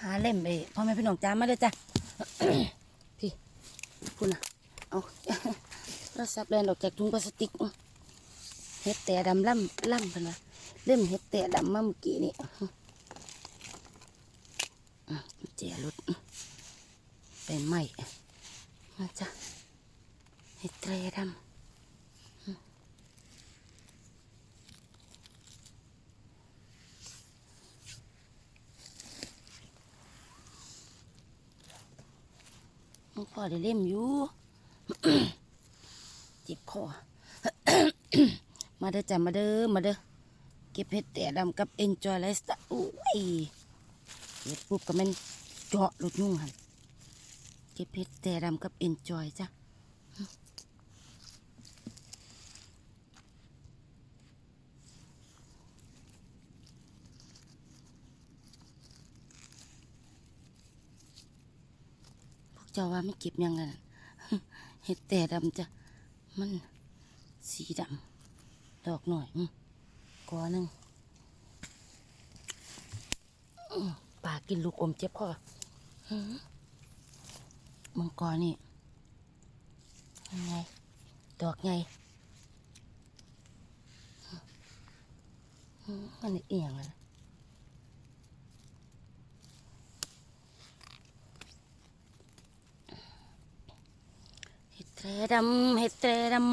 หาเล่มไปพ่อแม่พี่น้องจ้ามาเลยจ้ะพี่คุณน่ะเอาเราซับแลนออกจากถุงพลาสติกเห็ดแต่ดำล่ำล่ำเป็นวะเล่มเห็ดแต่ดำมาเมื่อกี้นี่เจียรถเป็นไหมมาจ้ะเห็ดแต่ดำ มันพอได้เล่มอยู่ เจ็บคอ มาเด้อจ้ะมาเด้อ มาเด้อ เก็บเห็ดแต่ดำกับ enjoy lifestyle โอ้ยเก็บปุ๊บก็มันเจาะหลุดยุ่งหันเก็บเห็ดแต่ดำกับ enjoy จ้ะ จ้าว่าไม่เก็บยังไงเห็ดแต่ดำจ้ะ มันสีดำ ดอกหน่อยอืกอหนึ่งปลากินลูกอมเจ็บคออื้อมังกรนี่ยังไง ดอกไงมันเอียงเลยเห็ด แตรดำเห็ดแตรดำ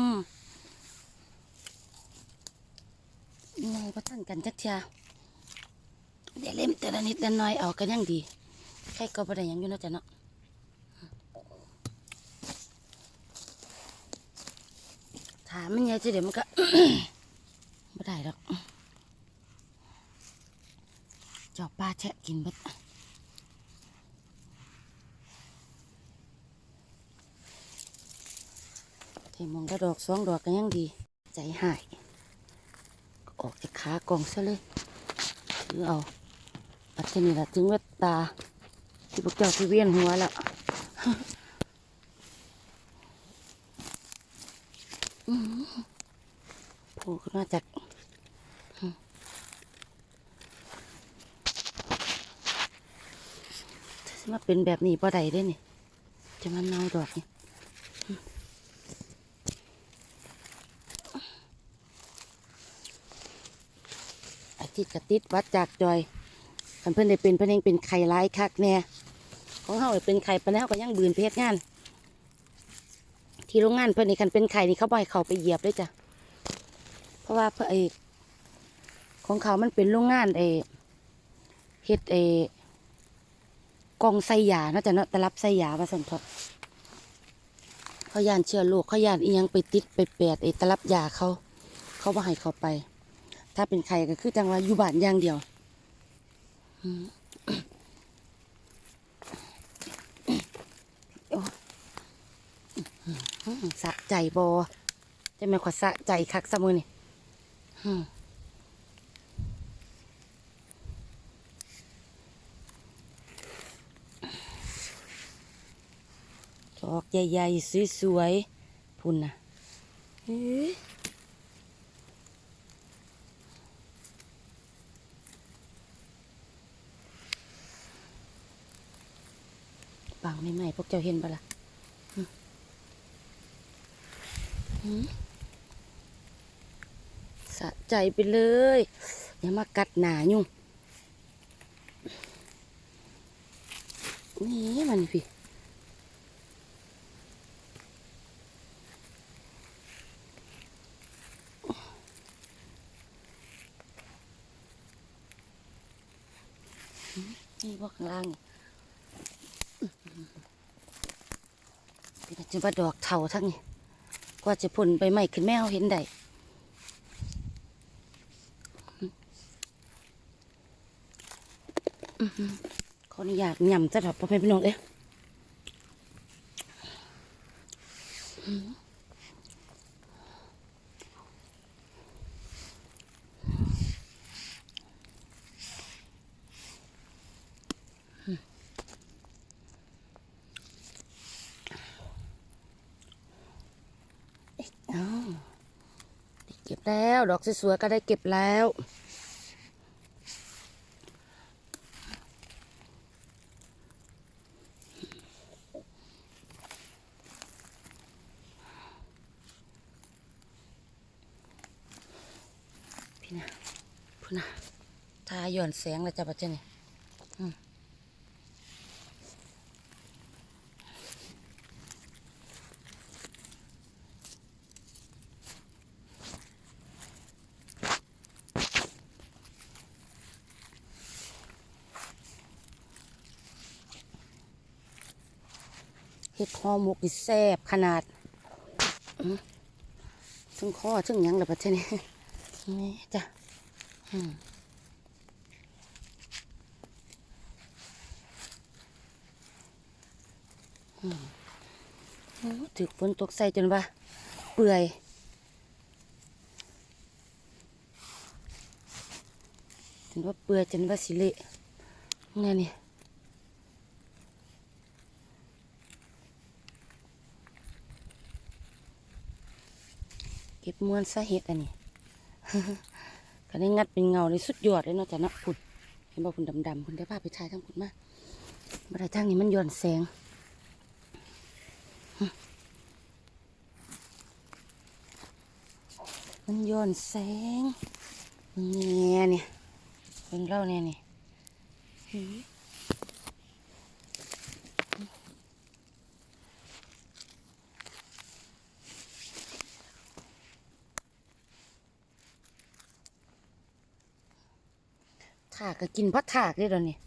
ยังไงพระท่านกันจักเทียเดี๋ยวเล่มแต่ละนิดละหน้อยเอากันยังดีใครก็บ่ได้ยังอยู่นะจ๊ะเนาะถามมันไงจะเดี๋ยวมันก็ไม่ได้หรอกจอบปลาแชะกินบัด ทมองกระดอกสองดอกกันยังดี ใจหาย ออกจากขากองซะเลยถือเอาปัจจุบันละถึงเวตา ที่พวกเจ้าที่เวียนหัวแล้วผล่ขึ้นมาจากมจะมาเป็นแบบนี้ป่ได้ได้นี่ จะมาเน่าดอกนี่อืมอา ทิตย์กระติดวัดจากจอยคันเพื่อนได้เป็นเพื่อนเองเป็นไข่ร้ายคักแน่ของเฮาเป็นไข่ปะแล้วก็ยังบืนเพชรงาน ที่โรงงานเพื่อนนี่คันเป็นไข่นี่เขาบ่อยเขาไปเหยียบเลยจ้ะเพราะว่าเพื่อไอของเขามันเป็นโรงงานไอเฮ็ดไอกองไสยาเนาะจ้ะเนาะตลับไสยาว่าสันทอะเขายานเชื้อโรคเขายานอียังไปติดไปแปดไอตลับยาเขา เขาบ่ให้เขาไป ถ้าเป็นไข่ก็คือจังว่าอยู่บ้านอย่างเดียวสะใจบอจะไม่ขอสะใจคักซะมือนี่อืมดอกใหญ่ๆสวยๆพุ่นนะเฮ้ย ปังไม่ไหมพวกเจ้าเห็นปะล่ะสะใจไปเลย อย่ามากัดหนายุ่งนี่มันพี่นี่พวกข้างล่างนี่ เป็นจะมาดอกเถาทั้งนี้กว่าจะพ่นไปใหม่ขึ้นแมวเห็นได้ขออนุญาตยำจะถอดพ่อแม่พี่น้องเอ้ย เก็บแล้ว ดอกสวยๆก็ได้เก็บแล้ว พี่นะพูนะทาหย่อนแสงแล้วจ้ะปัจจุบันนี่ อหมกอีแซบขนาดอื้อถึงคอถึงยังแล้วบัดเจ้านี่นี่จ้ะอืมโอ้ถึกฝนตกใส่จนว่า เปื่อยจนว่าเปื่อยจนว่าสิเละไงนี่ ก็บมวนสาเหตุอันนี้ก็ได้งัดเป็นเงาในสุดยอดเลยเนาะจ้ะเนาะคุณเห็นบอกคุณดำๆคุณได้ภาพไปถ่ายทั้งคุณมาบันไดทางนี้มันย้อนแสงมันย้อนแสงเนี่ยเนี่ยเบิ่งเล่าเนี่ยนี่ากก็กินพราะถากได้ดอกนี่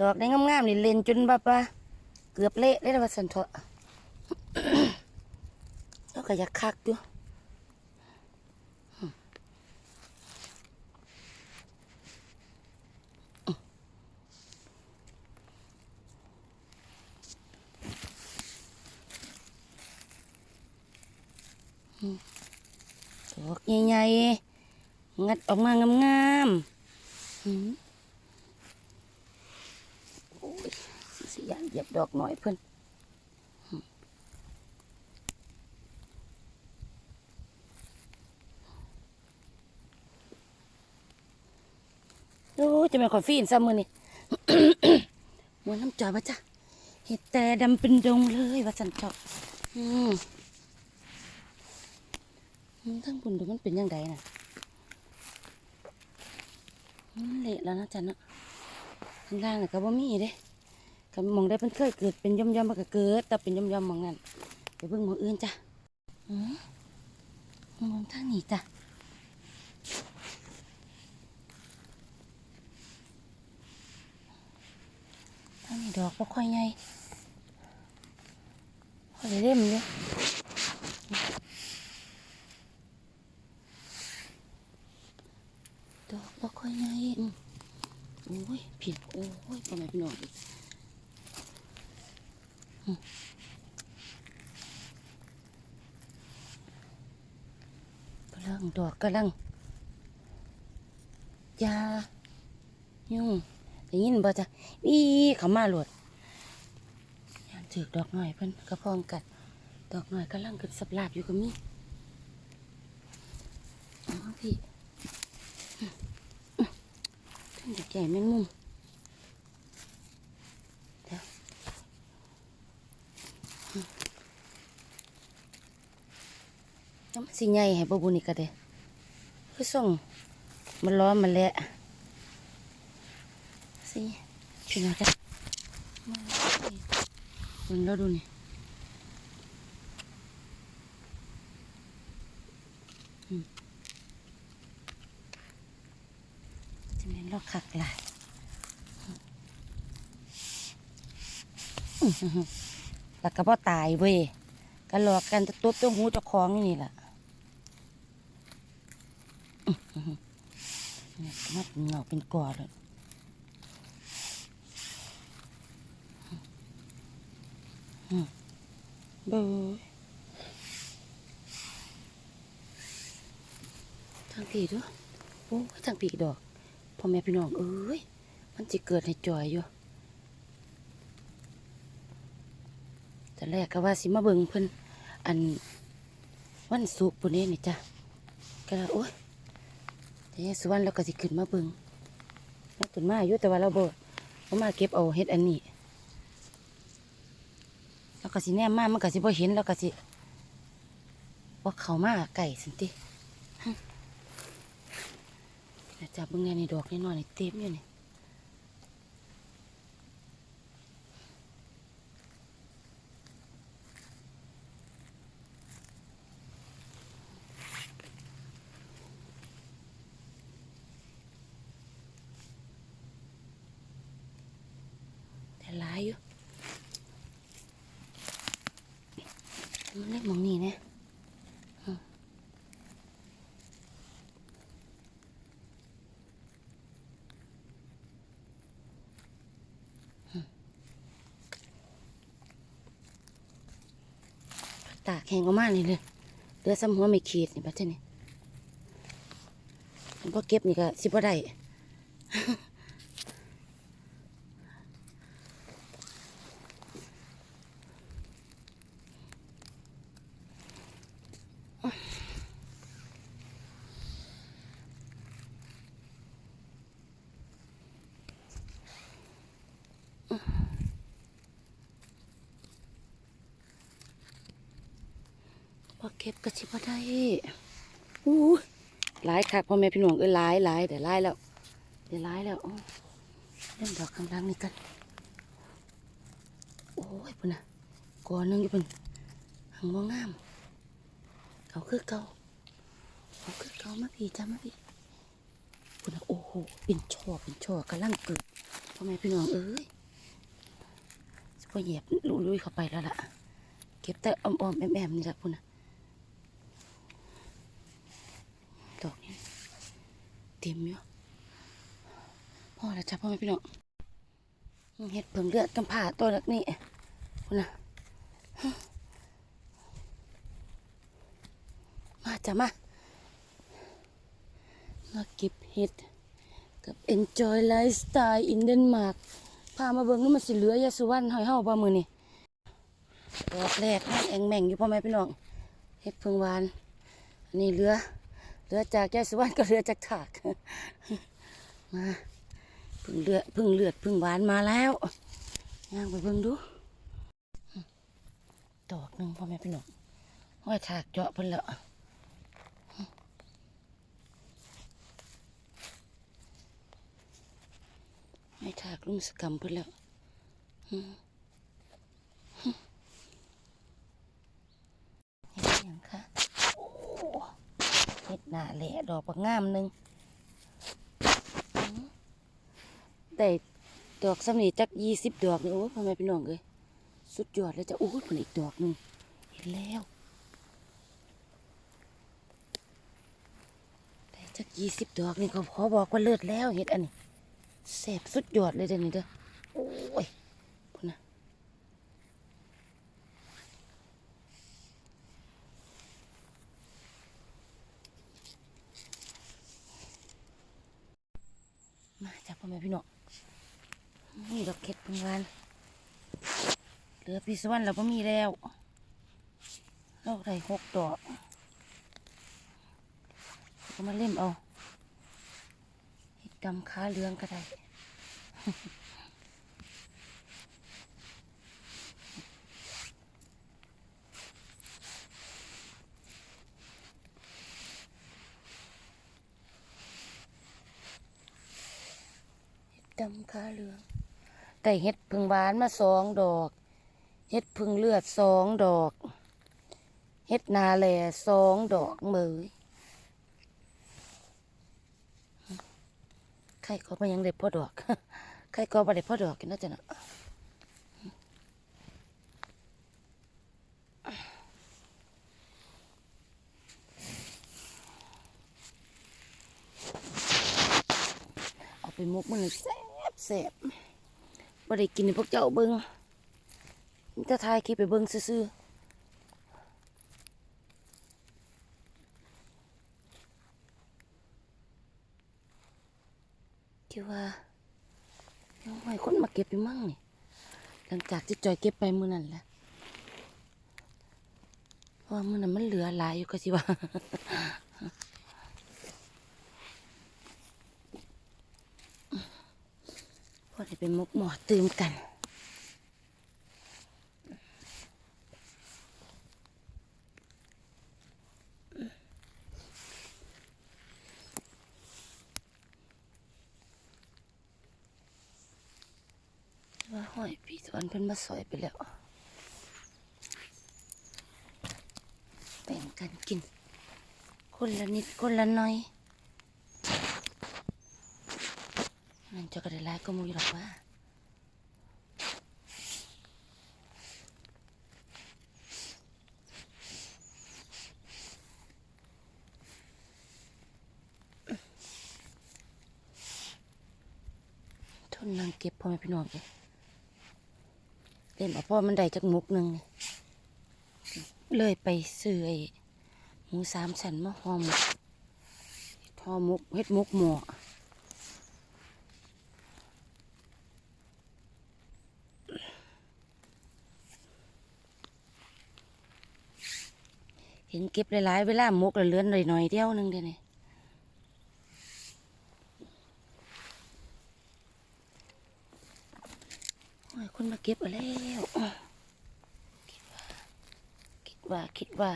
ดอกได้งามๆนี่เล่นจนแบบว่าเกือบเละเลยนะว่าสันเถอะแล้วก็อยากคักอยู่ดอกใหญ่ๆ งัดออกมางามๆสิยานเหยียบดอกหน่อยเพิ่นโอ้ยจะเป็นคอฟฟี่อินซ้ำมือนี่มวนน้ำจอยมาจ้ะเห็ดแต่ดำเป็นดงเลยว่าสันจอืมอืมทั้งบุญดูมันเป็นยังไงน่ะ เละแล้วนะจันนะข้างล่างน่ะก็บ่มีเด้ก็มองได้เป็นเคยเกิดเป็นย่อมๆมันก็เกิด แต่เป็นย่อมๆมองนั่นไปเบิ่งหมองอื่นจ้ะอืมมองทางนี้จ้ะทางนี้ดอกบ่ค่อยใหญ่ค่อยเล่มอยู่ด อกบ่ค่อยใหญ่อืมโอ้ยผิดโอ้ยพ่อแม่พี่น้องอีกกำลังดอกกำลังยายุ่งได้ยินบ่จ้ะอีเขามาหลวดยานถือดอกหน่อยเพิ่นกระพองกัด ดอกหน่อยกำลังเกิดสับลาบอยู่กับมีอ๋ อพี่ท่านจะแก่แมงมุมเดี๋ยวอืมน้ำสิใหญ่ให้บบุนี่ก็ได้คือส่งมันร้อนมันแหละสิพี่น้องจ้ะมาสิเบิ่งแล้วดูนี่อืม จะเป็นลอกขักหลายแล้วก็บ่ตายเว้ยก็หลอกกันจะตบตัวหูเจะคล้าของนี่แหละอื้อหือเนี่ยมันเหงาเป็นกอเลยอืมเบ้ยทางผีด้วยโอ้ยทางผีดอก พ่อแม่พี่น้องเอ้ยมันจะเกิดในจอยอยู่แต่แรกก็ว่าสิมาเบิ่งเพิ่นอันวันศุกปุ่นนี้นี่จ้ะก็โอ๊ยแต่ยายสวนเราก็สิขึ้นมาเบิ่งแล้วขึ้นมาอยู่แต่ว่าเราบ่บ่มาเก็บเอาเฮ็ดอันนี้แล้วก็สิแนมมามันก็สิบ่เห็นแล้วก็สิบ่าเขามาไก่สันติฮึแต่ จับเบิ่งแน่นี่ดอกนี่นอยนี่เต็มอยู่นี่แต่หลายอยู่มันเล็กหมองนี่นะ ตากแห้งออกมานี่เลยเหลือซ้ำหัวไม่ขีดนี่บัดเจ้านี่มันพอเก็บนี่ก็สิบ่ได้ อเก็บก็สิบ่ได้อู้หลายคักพ่อแม่พี่น้องเอ้ยหลายหลายเดี๋ยวหลายแล้วเดี๋ยวหลายแล้วเล่นดอกข้างล่างนี่กัน โอ้ยพุ่นนะก่อนนึงอยู่เพิ่นหังบ่งาม เอาคือเก่าเอาคือเก่ามาพี่จ้ามาพี่พุ่นนะโอ้โหเป็นช่อเป็นช่อกำลังเกิดพ่อแม่พี่น้องเอ้ยสิบ่เหยียบลุยเข้าไปแล้วล่ะ เก็บแต่อ้อมๆแอมๆนี่แหละพุ่นนะ ดอกนี้ เต็มอยู่พ่อแล้วจ้ะพ่อแม่พี่น้องเห็ดเผิงเลือดกำผ่าตัวนักนี่คุณนะมาจ้ะมามาเก็บเห็ดกับ Enjoy Lifestyle in Denmark พามาเบิ่งนี่มันสิเหลือยาสุวรรณหอยเฮาบ่มือนี่ดอกแรกแองแม่งอยู่พ่อแม่พี่น้องเห็ดเพิงหวาน อันนี้เรือ เรือจากแก้วสวรรค์ก็เรือจากถากมาพึ่งเลือดพึ่งเลือดพึ่งหวานมาแล้วย่างไปเบิ่งดูดอกหนึ่งพ่อแม่พี่น้องห้อยถากเจาะเพิ่นแล้วห้ถากลุงสกรรมเพิ่นแล้วอืมเห็นหยังคะโอ้ เฮ็ดหน้าแหละดอกบักงามหนึ่งอื้อได้ดอกสำนีจักยี่สิบดอกนี่โอ้พ่อแม่พี่น้องเลยสุดยอดเลยจะโอ้ยผลอีกดอกหนึ่งเห็นแล้วได้จักยี่สิบดอกนี่ก็ขอบอกว่าเลิศแล้วเฮ็ดอันนี้แซ่บสุดยอดเลยเด้อนี่เด้อโอ้ยพุ่นนะมาจ้ะ พ่อแม่พี่น้องนี่ดอกเข็ดเป็นวันเหลือปีสวรรค์เราก็มีแล้วเราได้หกดอกก็มาเล่มเอาเห็ดดำขาเหลืองก็ได้ ดำขาเหลืองได้เห็ดพึ่งหวานมาสองดอก เห็ดพึ่งเลือดสองดอก เห็ดนาแลสองดอกเหมยใครก็มายังได้พ่อดอกใครก็มาได้พ่อดอกกันนะจ๊ะเนาะเอาไปมุกมันเลย แซ่บบ่ได้กินพวกเจ้าเบิ่งมีแต่ถ่ายคลิปไปเบิ่งซื่อคิดว่ายังไม่คนมาเก็บอยู่มั่งนี่หลังจากที่จอยเก็บไปมือนั้นแหละเพราะว่ามือนั้นมันเหลือหลายอยู่ก็สิว่า คนไปมกหมอตืมกันว่าห้อยพี่สวนเพิ่นมาสอยไปแล้วแบ่งกันกิน คนละนิดคนละน้อย จะกระไดร้ายก็มูอยู่หรอกว่าทนนางเก็บพ่อแม่พี่น้องเลยเล่นเอาพ่อมันได้จากมุกหนึ่งนี่เลยไปซื้อไอ้หมูสามสันมาหอมหอหมกเฮ็ดหมกหมอ เห็นเก็บหลายๆเวลามกเหลือนหน่อยๆเดียวนึงเดียวนี้คนมาเก็บเอาแล้วอ้อคิดว่า คิดว่า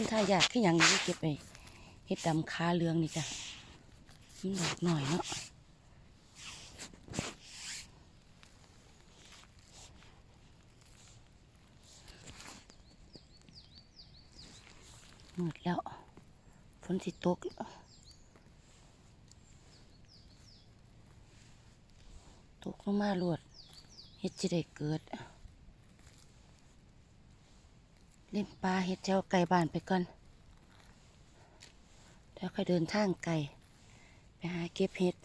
ทำท่าอยากขึ้ย่างนี้เก็บไปเฮ็ดดำคาเรืองนี่จ้ะมันดอกหน่อยเนาะมืดแล้วฝนสิตกแล้วตกลงมาลวดเฮ็ดจะได้เกิด เล่นปลาเฮ็ดแถวไก่บ้านไปก่อนแล้วค่อยเดินทางไก่ไปหาเก็บเห็ด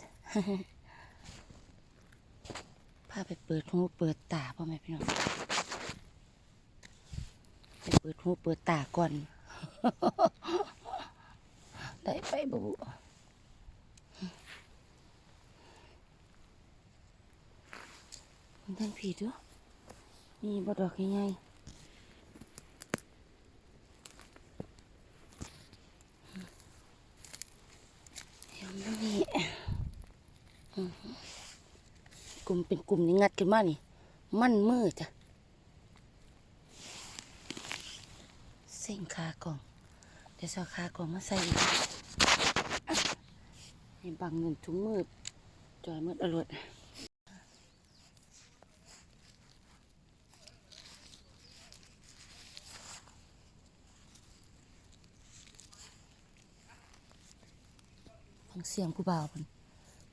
พาไปเปิดหูเปิดตาพ่อแม่พี่น้องไปเปิดหูเปิดตาก่อน ได้ไปบุมันทั้งผีด้วยนี่บดอกยังไง เดี๋ยวมันนี่อื้อหือก ลุ่มเป็นกลุ่มนี่งัดขึ้นมานี่ มันมือจ้ะเส้นขากล่อง เดี๋ยวเอาขากล่องมาใส่อีกให้บังเงินถุงมือจอยมืดอรวดฟังเสียงผู้บ่าวเพิ่น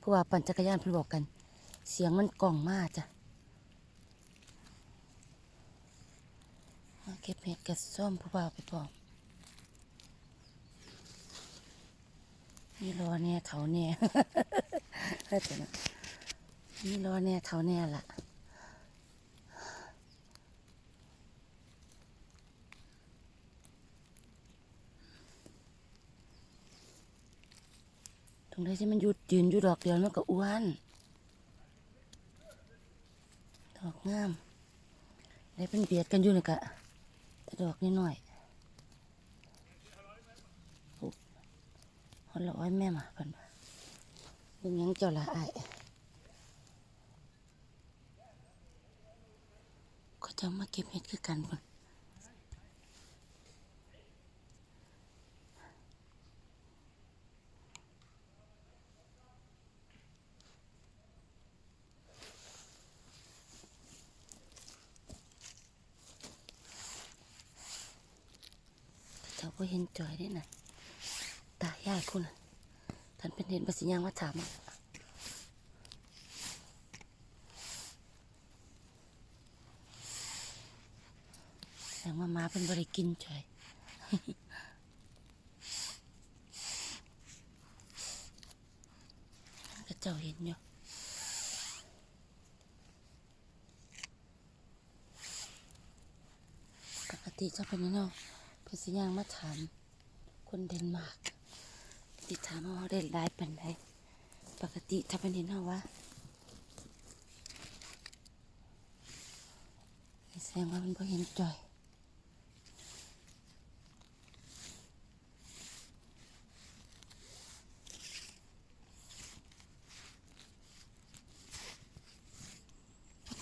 ผู้บ่าวปั่นจักรยานเพิ่นบอกกัน เสียงมันกล่องมากจ้ะมาเก็บเห็ดกับส้มผู้บ่าวไปพร้อมนี่รอแน่เถาแน่เฮ้แต่นะนี่รอแน่เถาแน่ล่ะตรงนี้ที่มันหยุดยืนอยู่ดอกเดียวมันก็อ้วน ดอกงาม ได้เป็นเบียดกันอยู่นะกะแต่ดอกนิดหน่อยหุบฮอนละอ้อยแม่มาเพิ่นมาเบิ่งยังเจ้าละอ้ายก็จะมาเก็บเห็ดคือกันเพิ่น จ้าก็เห็นจอยได้น่ะตายายคุณน่ะท่านเป็นเห็นภาษียางว่าถามแสงว่ามาเป็นบริกินจอยก็เจ้าเห็นอยู่ปกติจะเป็นยังไง พิ่สิย่างมาถาม คนเดนมาร์กติดถามว่าเฮาได้หายป็นไรปกติทำเป็นเห็นเฮาวะแสดงว่ามันบ่เห็นจอย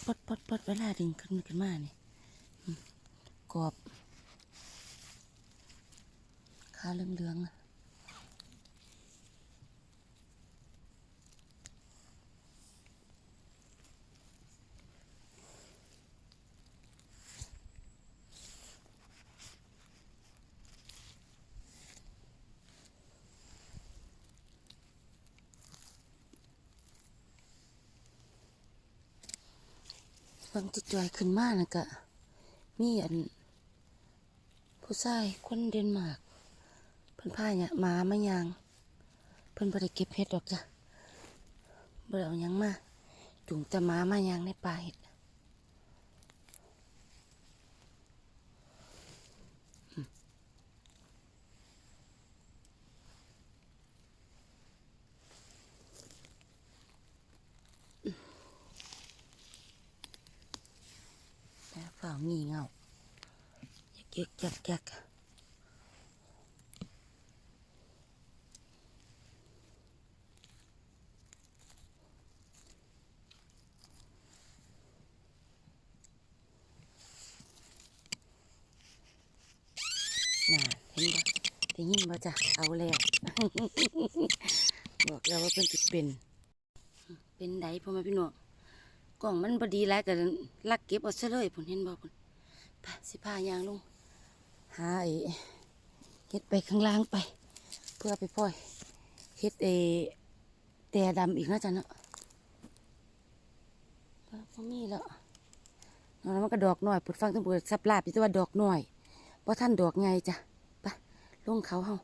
ปดปดปดเวลาดึงขึ้นขึ้นมาเนี่ยกรอบ ขาเหลืองๆน่ะบางจิตจอยขึ้นมากนะกะมีอัน ผู้ชายคนเดนมาร์ก เพิ่นพาเนี่ยมาไมาย่าง เพิ่นบ่ได้เก็บเห็ดดอกจ้ะบ่ได้เอาหยังมาจุงแต่มามาย่างในป่าเห็ดแต่ฝ่างี่เงาอยากๆจักๆน่ะเห็นบ่ ได้ยินบ่จ้ะเอาแล้วบอกแล้วว่าเป็นจุดเป็น เป็นไดพ่อแม่พี่น้องกล่องมันบดีแล้วก็ลักเก็บเอาซะเลยผมเห็นบ่ผมไปสิพายางลงหาไอ้เฮ็ดไปข้างล่างไป เพื่อไปพ่อยเฮ็ดเอแต่ดำอีกนะจ๊ะเนาะพอมีแล้วแล้วมันก็ดอกหน่อยปุดฟังทั้งปุดสับลาบอยู่แต่ว่าดอกหน่อยเพราะท่านดอกไงจ้ะไป ลงเขาเฮา